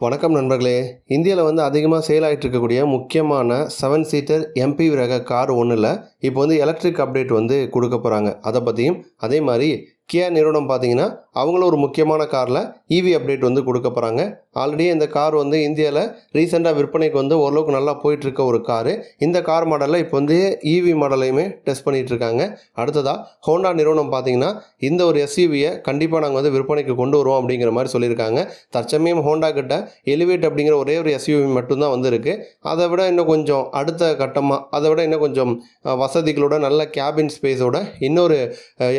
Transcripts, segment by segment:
வணக்கம் நண்பர்களே. இந்தியாவில் வந்து அதிகமாக சேல் ஆகிட்டு இருக்கக்கூடிய முக்கியமான செவன் சீட்டர் எம்பி ரக கார் ஒன்றில் இப்போ வந்து எலக்ட்ரிக் அப்டேட் வந்து கொடுக்க போகிறாங்க அதை பற்றியும் அதே மாதிரி கியா நிறுவனம் பார்த்தீங்கன்னா அவங்களும் ஒரு முக்கியமான காரில் இவி அப்டேட் வந்து கொடுக்க போகிறாங்க ஆல்ரெடி இந்த கார் வந்து இந்தியாவில் ரீசெண்டாக விற்பனைக்கு வந்து ஓரளவுக்கு நல்லா போயிட்டுருக்க ஒரு காரு. இந்த கார் மாடலில் இப்போ வந்து இவி மாடலையுமே டெஸ்ட் பண்ணிகிட்டு இருக்காங்க அடுத்ததாக ஹோண்டா நிறுவனம் பார்த்தீங்கன்னா இந்த ஒரு எஸ்யூவியை கண்டிப்பாக நாங்கள் வந்து விற்பனைக்கு கொண்டு வருவோம் அப்படிங்கிற மாதிரி சொல்லியிருக்காங்க. தற்சமயம் ஹோண்டா கிட்ட எலிவேட் அப்படிங்கிற ஒரே ஒரு எஸ்யூவி மட்டும்தான் வந்திருக்கு. அதை விட இன்னும் கொஞ்சம் அடுத்த கட்டமாக அதை விட இன்னும் கொஞ்சம் வசதிகளோட நல்ல கேபின் ஸ்பேஸோட இன்னொரு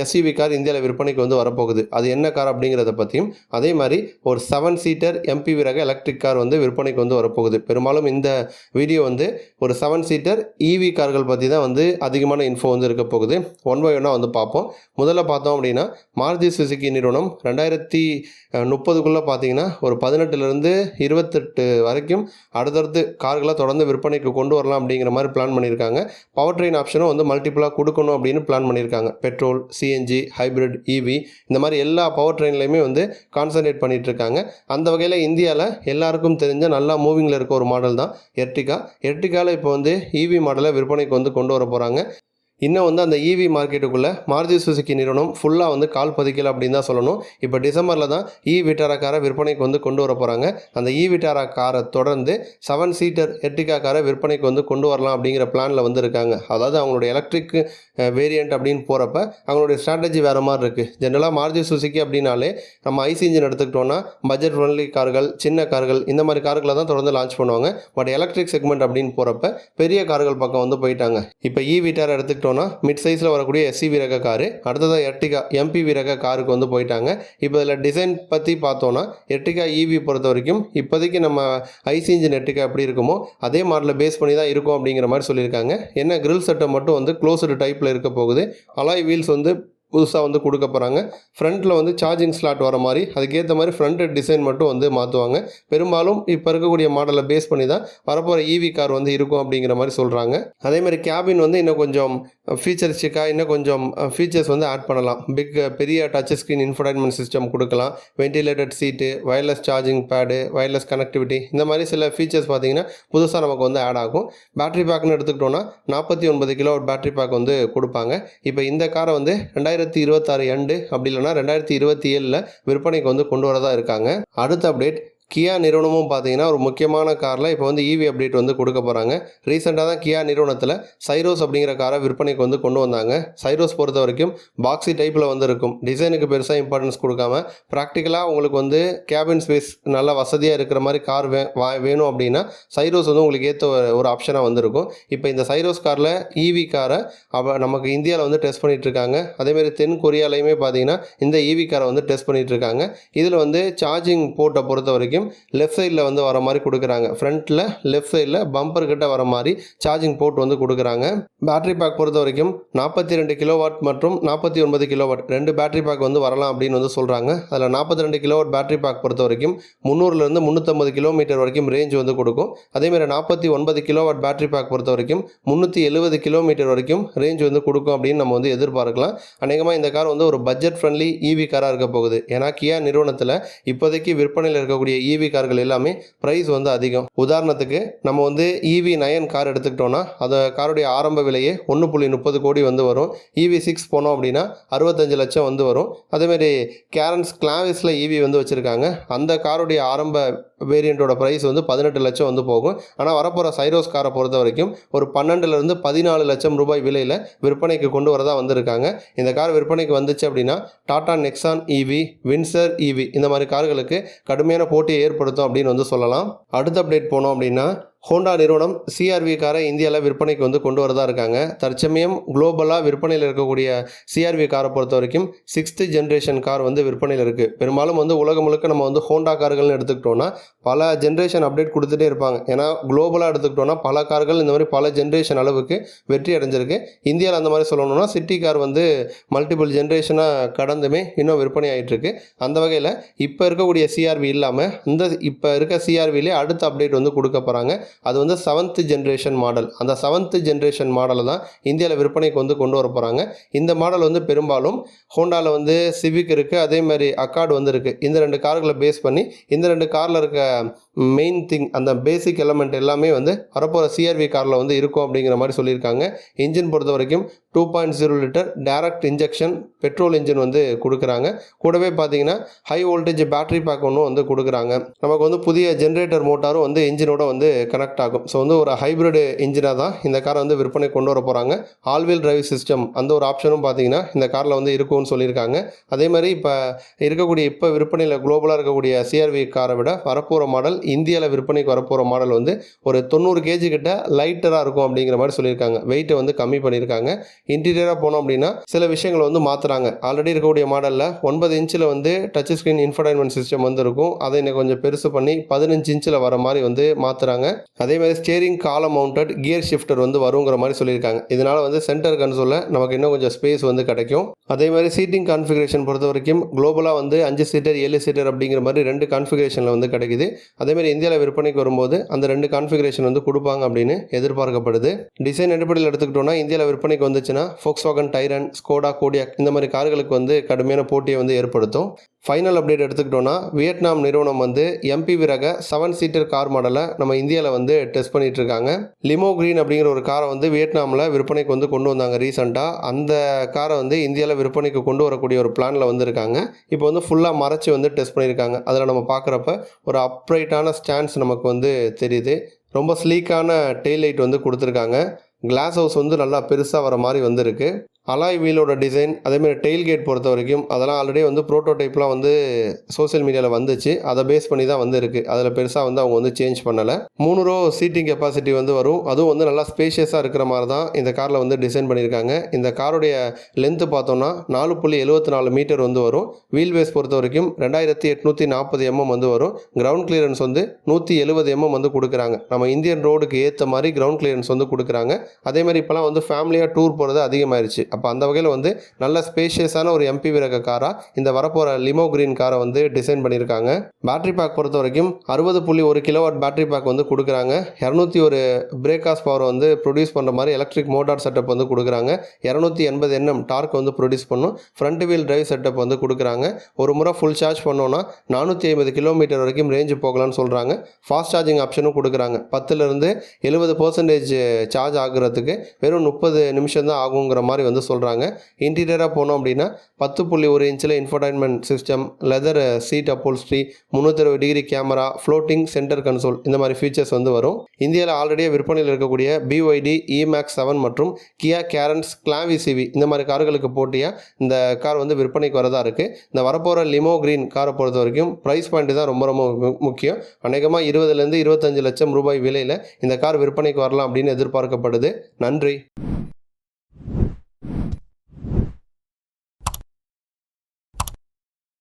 எஸ்யூவி கார் இந்தியாவில் விற்பனைக்கு வந்து வரப்போகுது. அது என்ன கார் அப்படிங்கிறத பற்றியும் அதே மாதிரி ஒரு செவன் சீட்டர் எம்பிவி ரக எலக்ட்ரிக் கார் வந்து விற்பனைக்கு வந்து வரப்போகுது. பெரும்பாலும் இந்த வீடியோ வந்து ஒரு செவன் சீட்டர் இவி கார்கள் பற்றி தான் வந்து அதிகமான இன்ஃபோ வந்து இருக்க போகுது. ஒன் பை ஒன்னாக வந்து பார்ப்போம். முதல்ல பார்த்தோம் அப்படின்னா மாருதி சுசுகி நிறுவனம் ரெண்டாயிரத்தி முப்பதுக்குள்ளே பார்த்தீங்கன்னா ஒரு பதினெட்டுலேருந்து இருபத்தெட்டு வரைக்கும் அடுத்தடுத்து கார்களை தொடர்ந்து விற்பனைக்கு கொண்டு வரலாம் அப்படிங்கிற மாதிரி பிளான் பண்ணியிருக்காங்க. பவர் ட்ரெயின் ஆப்ஷனும் வந்து மல்டிப்புளாக கொடுக்கணும் அப்படின்னு பிளான் பண்ணியிருக்காங்க. பெட்ரோல் சிஎன்ஜி ஹைப்ரிட் இவி இந்த மாதிரி எல்லா பவர் ட்ரெயின்லையுமே வந்து கான்சன்ட்ரேட் பண்ணிகிட்ருக்காங்க இருக்காங்க அந்த வகையில் இந்தியாவில் எல்லாருக்கும் தெரிஞ்ச நல்லா மூவிங்கில் இருக்க ஒரு மாடல் தான் எர்டிகா எர்டிகாவில் இப்போ வந்து இவி மாடலை விற்பனைக்கு வந்து கொண்டு வர போகிறாங்க இன்னும் வந்து அந்த இவி மார்க்கெட்டுக்குள்ளே மாருதி சுசுகி நிறுவனம் ஃபுல்லாக வந்து கால் பதிக்கல அப்படின்னு தான் சொல்லணும். இப்போ டிசம்பரில் தான் இ விட்டாரா காரை விற்பனைக்கு வந்து கொண்டு வர போகிறாங்க அந்த இ விட்டாரா காரை தொடர்ந்து செவன் சீட்டர் எர்டிகா காரை விற்பனைக்கு வந்து கொண்டு வரலாம் அப்படிங்கிற பிளானில் வந்து இருக்காங்க. அதாவது அவங்களுடைய எலக்ட்ரிக் வேரியண்ட் அப்படின்னு போகிறப்ப அவங்களுடைய ஸ்ட்ராட்டஜி வேறு மாதிரி இருக்குது ஜென்ரலாக மாருதி சுசுக்கி அப்படின்னாலே நம்ம ஐசி இன்ஜின் எடுத்துக்கிட்டோன்னா பட்ஜெட் ஃப்ரெண்ட்லி கார்கள் சின்ன கார்கள் இந்த மாதிரி கார்களை தான் தொடர்ந்து லான்ச் பண்ணுவாங்க. பட் எலக்ட்ரிக் செக்மெண்ட் அப்படின்னு போகிறப்ப பெரிய கார்கள் பக்கம் வந்து போயிட்டாங்க. இப்போ இ விட்டார் எடுத்துக்கிட்டோன்னா மிட் சைஸில் வரக்கூடிய எஸ்சிவி ரக காரு அடுத்ததாக எர்டிகா எம்பி ரக காருக்கு வந்து போயிட்டாங்க. இப்போ இதில் டிசைன் பற்றி பார்த்தோன்னா எர்டிகா இவி பொறுத்த வரைக்கும் இப்போதைக்கு நம்ம ஐசி இன்ஜின் எர்டிகா எப்படி இருக்குமோ அதே மாடலில் பேஸ் பண்ணி தான் இருக்கும் அப்படிங்கிற மாதிரி சொல்லியிருக்காங்க. என்ன கிரில் செட்டை மட்டும் வந்து க்ளோஸ்டு டைப்பில் இருக்க போகுது. அலாய் வீல்ஸ் வந்து புதுசாக வந்து கொடுக்க போகிறாங்க ஃப்ரண்ட்டில் வந்து சார்ஜிங் ஸ்லாட் வர மாதிரி அதுக்கேற்ற மாதிரி ஃப்ரண்ட் டிசைன் மட்டும் வந்து மாற்றுவாங்க பெரும்பாலும் இப்போ இருக்கக்கூடிய மாடலை பேஸ் பண்ணி தான் வரப்போகிற ஈவி கார் வந்து இருக்கும் அப்படிங்கிற மாதிரி சொல்கிறாங்க அதே மாதிரி கேபின் வந்து இன்னும் கொஞ்சம் ஃபீச்சர்ஸிக்காக இன்னும் கொஞ்சம் ஃபீச்சர்ஸ் வந்து ஆட் பண்ணலாம். பிக் பெரிய டச் ஸ்க்ரீன் இன்ஃபர்டைன்மெண்ட் சிஸ்டம் கொடுக்கலாம். Ventilated seat wireless charging pad wireless connectivity இந்த மாதிரி சில ஃபீச்சர்ஸ் பார்த்தீங்கன்னா புதுசாக நமக்கு வந்து ஆட் ஆகும். பேட்டரி பேக்னு எடுத்துக்கிட்டோன்னா நாற்பத்தி ஒன்பது கிலோ பேட்டரி பேக் வந்து கொடுப்பாங்க. இப்போ இந்த காரை வந்து ரெண்டாயிரத்தி இருபத்தாறு எண்டு அப்படி இல்லைனா ரெண்டாயிரத்தி இருபத்தி ஏழில் விற்பனைக்கு வந்து கொண்டு வரதா இருக்காங்க. அடுத்த அப்டேட் கியா நிறுவனமும் பார்த்தீங்கன்னா ஒரு முக்கியமான காரில் இப்போ வந்து இவி அப்டேட் வந்து கொடுக்க போகிறாங்க ரீசெண்டாக தான் கியா நிறுவனத்தில் சைரோஸ் அப்படிங்கிற காரை விற்பனைக்கு வந்து கொண்டு வந்தாங்க. சைரோஸ் பொறுத்த வரைக்கும் பாக்ஸி டைப்பில் வந்து இருக்கும். டிசைனுக்கு பெருசாக இம்பார்ட்டன்ஸ் கொடுக்காம ப்ராக்டிக்கலாக உங்களுக்கு வந்து கேபின் ஸ்பேஸ் நல்லா வசதியாக இருக்கிற மாதிரி கார் வே வா வேணும் அப்படின்னா சைரோஸ் வந்து உங்களுக்கு ஏற்ற ஒரு ஆப்ஷனாக வந்திருக்கும். இப்போ இந்த சைரோஸ் காரில் இவி காரை அவ நமக்கு இந்தியாவில் வந்து டெஸ்ட் பண்ணிகிட்ருக்காங்க இருக்காங்க. அதேமாதிரி தென் கொரியாலையுமே பார்த்தீங்கன்னா இந்த இவி காரை வந்து டெஸ்ட் பண்ணிகிட்ருக்காங்க இருக்காங்க. இதில் வந்து சார்ஜிங் போர்ட்டை பொறுத்த வரைக்கும் லெஃப்ட் சைடில் வந்து வர மாதிரி கொடுக்குறாங்க. ஃப்ரண்ட்டில் லெஃப்ட் சைடில் பம்பர் கிட்ட வர மாதிரி சார்ஜிங் போர்ட் வந்து கொடுக்குறாங்க. பேட்டரி பேக் பொறுத்த வரைக்கும் நாற்பத்தி ரெண்டு கிலோவாட் மற்றும் நாற்பத்தி ஒன்பது கிலோவாட் ரெண்டு பேட்டரி பேக் வந்து வரலாம் அப்படின்னு வந்து சொல்கிறாங்க அதில் நாற்பத்தி ரெண்டு கிலோவாட் பேட்டரி பேக் பொறுத்த வரைக்கும் முந்நூறுலேருந்து முந்நூற்றம்பது கிலோமீட்டர் வரைக்கும் ரேஞ்ச் வந்து கொடுக்கும். அதேமாதிரி நாற்பத்தி ஒன்பது கிலோவாட் பேட்டரி பேக் பொறுத்த வரைக்கும் முந்நூற்றி எழுபது கிலோமீட்டர் வரைக்கும் ரேஞ்ச் வந்து கொடுக்கும் அப்படின்னு நம்ம வந்து எதிர்பார்க்கலாம். அநேகமாக இந்த கார் வந்து ஒரு பட்ஜெட் ஃப்ரெண்ட்லி இவி காராக இருக்க போகுது. ஏன்னா கியா நிறுவனத்தில் இப்போதைக்கு விற்பனையில் இருக்கக்கூடிய இவி கார்கள் எல்லாமே ப்ரைஸ் வந்து அதிகம். உதாரணத்துக்கு நம்ம வந்து இவி நயன் கார் எடுத்துக்கிட்டோன்னா அந்த காருடைய ஆரம்ப விலையே ஒன்று புள்ளி முப்பது கோடி வந்து வரும். இவி சிக்ஸ் போனோம் அப்படின்னா அறுபத்தஞ்சு லட்சம் வந்து வரும். அதேமாரி கேரன்ஸ் கிளாவிஸில் இவி வந்து வச்சுருக்காங்க. அந்த காருடைய ஆரம்ப வேரியண்ட்டோட ப்ரைஸ் வந்து பதினெட்டு லட்சம் வந்து போகும். ஆனால் வரப்போகிற சைரோஸ் காரை பொறுத்த வரைக்கும் ஒரு பன்னெண்டுலேருந்து பதினாலு லட்சம் ரூபாய் விலையில் விற்பனைக்கு கொண்டு வரதா வந்திருக்காங்க. இந்த கார் விற்பனைக்கு வந்துச்சு அப்படின்னா Tata Nexon EV Windsor EV இந்த மாதிரி கார்களுக்கு கடுமையான போட்டியை ஏற்படுத்தும் அப்படின்னு வந்து சொல்லலாம். அடுத்த அப்டேட் போனோம் அப்படின்னா ஹோண்டா நிறுவனம் சிஆர்வி காரை இந்தியாவில் விற்பனைக்கு வந்து கொண்டு வரதா இருக்காங்க. தற்சமயம் குளோபலாக விற்பனையில் இருக்கக்கூடிய சிஆர்வி காரை பொறுத்த வரைக்கும் சிக்ஸ்த்து ஜென்ரேஷன் கார் வந்து விற்பனையில் இருக்குது பெரும்பாலும் வந்து உலகம் முழுக்க நம்ம வந்து ஹோண்டா கார்கள்னு எடுத்துக்கிட்டோன்னா பல ஜென்ரேஷன் அப்டேட் கொடுத்துட்டே இருப்பாங்க. ஏன்னா குளோபலாக எடுத்துக்கிட்டோன்னா பல கார்கள் இந்த மாதிரி பல ஜென்ரேஷன் அளவுக்கு வெற்றி அடைஞ்சிருக்கு. இந்தியாவில் அந்த மாதிரி சொல்லணும்னா சிட்டி கார் வந்து மல்டிபிள் ஜென்ரேஷனாக கடந்துமே இன்னும் விற்பனை ஆகிட்டுருக்கு அந்த வகையில் இப்போ இருக்கக்கூடிய சிஆர்வி இல்லாமல் இந்த இப்போ இருக்க சிஆர்விலே அடுத்த அப்டேட் வந்து கொடுக்க போகிறாங்க அது வந்து செவன்த்து ஜென்ரேஷன் மாடல் அந்த செவன்த்து ஜென்ரேஷன் மாடலை தான் இந்தியாவில் விற்பனைக்கு வந்து கொண்டு வர போகிறாங்க இந்த மாடல் வந்து பெரும்பாலும் ஹோண்டாவில் வந்து சிவிக் இருக்குது அதே மாதிரி அக்கார்டு வந்து இருக்குது இந்த ரெண்டு கார்களை பேஸ் பண்ணி இந்த ரெண்டு காரில் இருக்க மெயின் திங் அந்த பேசிக் எலமெண்ட் எல்லாமே வந்து வரப்போகிற சிஆர்வி காரில் வந்து இருக்கும் அப்படிங்கிற மாதிரி சொல்லியிருக்காங்க. இன்ஜின் பொறுத்த வரைக்கும் two point zero litre direct injection petrol engine வந்து கொடுக்குறாங்க. கூடவே பார்த்தீங்கன்னா ஹை வோல்டேஜ் பேட்டரி பேக் ஒன்றும் வந்து கொடுக்குறாங்க. நமக்கு வந்து புதிய ஜென்ரேட்டர் மோட்டாரும் வந்து இன்ஜினோட வந்து கனெக்ட் ஆகும். ஸோ வந்து ஒரு ஹைப்ரிட் இன்ஜினாக தான் இந்த காரை வந்து விற்பனை கொண்டு வர போகிறாங்க ஆல்வீல் டிரைவ் சிஸ்டம் அந்த ஒரு ஆப்ஷனும் பார்த்தீங்கன்னா இந்த காரில் வந்து இருக்கும்னு சொல்லியிருக்காங்க. அதே மாதிரி இப்போ இருக்கக்கூடிய இப்போ விற்பனையில் குளோபலாக இருக்கக்கூடிய சிஆர்வி காரை விட வரப்போகிற மாடல் இந்தியாவில் விற்பனைக்கு வரப்போகிற மாடல் வந்து ஒரு தொண்ணூறு கேஜி கிட்ட லைட்டராக இருக்கும் அப்படிங்கிற மாதிரி சொல்லியிருக்காங்க. வெயிட்டை வந்து கம்மி பண்ணியிருக்காங்க. இன்டீரியராக போனோம் அப்படின்னா சில விஷயங்களை வந்து மாற்றுறாங்க ஆல்ரெடி இருக்கக்கூடிய மாடலில் ஒன்பது இன்ச்சில் வந்து டச் ஸ்க்ரீன் இன்ஃபர்டைன்மெண்ட் சிஸ்டம் வந்து இருக்கும் அதை இன்னும் கொஞ்சம் பெருசு பண்ணி பதினஞ்சு இன்ச்சில் வர மாதிரி வந்து மாற்றுறாங்க அதே மாதிரி ஸ்டேரிங் காலம் மவுண்டட் கியர் ஷிஃப்டர் வந்து வருங்கிற மாதிரி சொல்லியிருக்காங்க. இதனால் வந்து சென்டர் கன்சோலில் நமக்கு இன்னும் கொஞ்சம் ஸ்பேஸ் வந்து கிடைக்கும். அதே மாதிரி சீட்டிங் கான்ஃபிகரேஷன் பொறுத்த வரைக்கும் குளோபலாக வந்து அஞ்சு சீட்டர் ஏழு சீட்டர் அப்படிங்கிற மாதிரி ரெண்டு கான்ஃபிகரேஷனில் வந்து கிடைக்குது. அதே மாதிரி இந்தியாவில் விற்பனைக்கு வரும்போது அந்த ரெண்டு கான்ஃபிகரேஷன் வந்து கொடுப்பாங்க அப்படின்னு எதிர்பார்க்கப்படுது. டிசைன் அடிப்படையில் எடுத்துக்கிட்டோம்னா இந்தியாவில் விற்பனைக்கு வந்துச்சுன்னா ஃபோக்ஸ் வாகன் டைரன் ஸ்கோடா கோடியாக் இந்த மாதிரி கார்களுக்கு வந்து கடுமையான போட்டியை வந்து ஏற்படுத்தும். ஃபைனல் அப்டேட் எடுத்துக்கிட்டோன்னா வியட்நாம் நிறுவனம் வந்து எம்பிவி ரக செவன் சீட்டர் கார் மாடலை நம்ம இந்தியாவில் வந்து டெஸ்ட் பண்ணிட்டு இருக்காங்க. லிமோ கிரீன் அப்படிங்கிற ஒரு காரை வந்து வியட்நாமில் விற்பனைக்கு வந்து கொண்டு வந்தாங்க ரீசெண்டாக அந்த காரை வந்து இந்தியாவில் விற்பனைக்கு கொண்டு வரக்கூடிய ஒரு பிளானில் வந்திருக்காங்க இப்போ வந்து ஃபுல்லாக மறைச்சி வந்து டெஸ்ட் பண்ணியிருக்காங்க அதில் நம்ம பார்க்குறப்ப ஒரு அப்ரைட்டான ஸ்டாண்ட்ஸ் நமக்கு வந்து தெரியுது. ரொம்ப ஸ்லீக்கான டெய்லைட் வந்து கொடுத்துருக்காங்க. கிளாஸ் ஹவுஸ் வந்து நல்லா பெருசாக வர மாதிரி வந்திருக்கு. அலாய் வீலோட டிசைன் அதேமாதிரி டெயில் கேட் பொறுத்த வரைக்கும் அதெல்லாம் ஆல்ரெடி வந்து ப்ரோட்டோடைப்லாம் வந்து சோஷியல் மீடியாவில் வந்துச்சு. அதை பேஸ் பண்ணி தான் வந்து இருக்குது அதில் பெருசாக வந்து அவங்க வந்து சேஞ்ச் பண்ணலை. மூணு ரோ சீட்டிங் கெப்பாசிட்டி வந்து வரும். அதுவும் வந்து நல்லா ஸ்பேஷியஸாக இருக்கிற மாதிரி தான் இந்த காரில் வந்து டிசைன் பண்ணியிருக்காங்க. இந்த காருடைய லென்த்து பார்த்தோம்னா நாலு புள்ளி எழுபத்தி நாலு மீட்டர் வந்து வரும். வீல் பேஸ் பொறுத்த வரைக்கும் ரெண்டாயிரத்தி எட்நூற்றி நாற்பது எம்எம் வந்து வரும். கிரவுண்ட் கிளியரன்ஸ் வந்து நூற்றி எழுபது எம்எம் வந்து கொடுக்குறாங்க. நம்ம இந்தியன் ரோடுக்கு ஏற்ற மாதிரி கிரவுண்ட் கிளியரன்ஸ் வந்து கொடுக்குறாங்க. அதே மாதிரி இப்போலாம் வந்து ஃபேமிலியாக டூர் போகிறது அதிகமாயிருச்சு. அப்போ அந்த வகையில் வந்து நல்ல ஸ்பேஷியஸான ஒரு எம்பி ரக காராக இந்த வரப்போகிற லிமோ கிரீன் காரை வந்து டிசைன் பண்ணியிருக்காங்க பேட்டரி பேக் பொறுத்த வரைக்கும் அறுபது புள்ளி ஒரு கிலோவாட் பேட்டரி பேக் வந்து கொடுக்குறாங்க. இரநூத்தி ஒரு பிரேக்காஸ் பவர் வந்து ப்ரொடியூஸ் பண்ணுற மாதிரி எலக்ட்ரிக் மோட்டார் செட்டப் வந்து கொடுக்குறாங்க. இரநூத்தி எண்பது என்எம் டார்க் வந்து ப்ரொடியூஸ் பண்ணும். ஃப்ரண்ட் வீல் டிரைவ் செட்டப் வந்து கொடுக்குறாங்க. ஒரு முறை ஃபுல் சார்ஜ் பண்ணோன்னா நானூற்றி ஐம்பது கிலோமீட்டர் வரைக்கும் ரேஞ்சு போகலான்னு சொல்கிறாங்க ஃபாஸ்ட் சார்ஜிங் ஆப்ஷனும் கொடுக்குறாங்க. பத்துலேருந்து எழுபது பர்சன்டேஜ் சார்ஜ் ஆகுறதுக்கு வெறும் முப்பது நிமிஷம் தான் ஆகுங்கிற மாதிரி வந்து சொல்கிறாங்க இன்டீரியராக போனோம் அப்படின்னா பத்து புள்ளி ஒரு இன்ச்சில் infotainment system leather seat upholstery முந்நூற்றி degree camera floating centre console இந்த மாதிரி ஃபீச்சர்ஸ் வந்து வரும். இந்தியாவில் ஆல்ரெடியே விற்பனையில் இருக்கக்கூடிய பிஒய்டி இமேக்ஸ் செவன் மற்றும் கியா கேரன்ஸ் கிளாவி சிவி இந்த மாதிரி கார்களுக்கு போட்டியாக இந்த கார் வந்து விற்பனைக்கு வரதா இருக்குது இந்த வரப்போகிற லிமோ கிரீன் காரை பொறுத்த வரைக்கும் ப்ரைஸ் பாயிண்ட் தான் ரொம்ப ரொம்ப முக்கியம். அநேகமாக இருபதுலேருந்து இருபத்தஞ்சு லட்சம் ரூபாய் விலையில் இந்த கார் விற்பனைக்கு வரலாம் அப்படின்னு எதிர்பார்க்கப்படுது. நன்றி.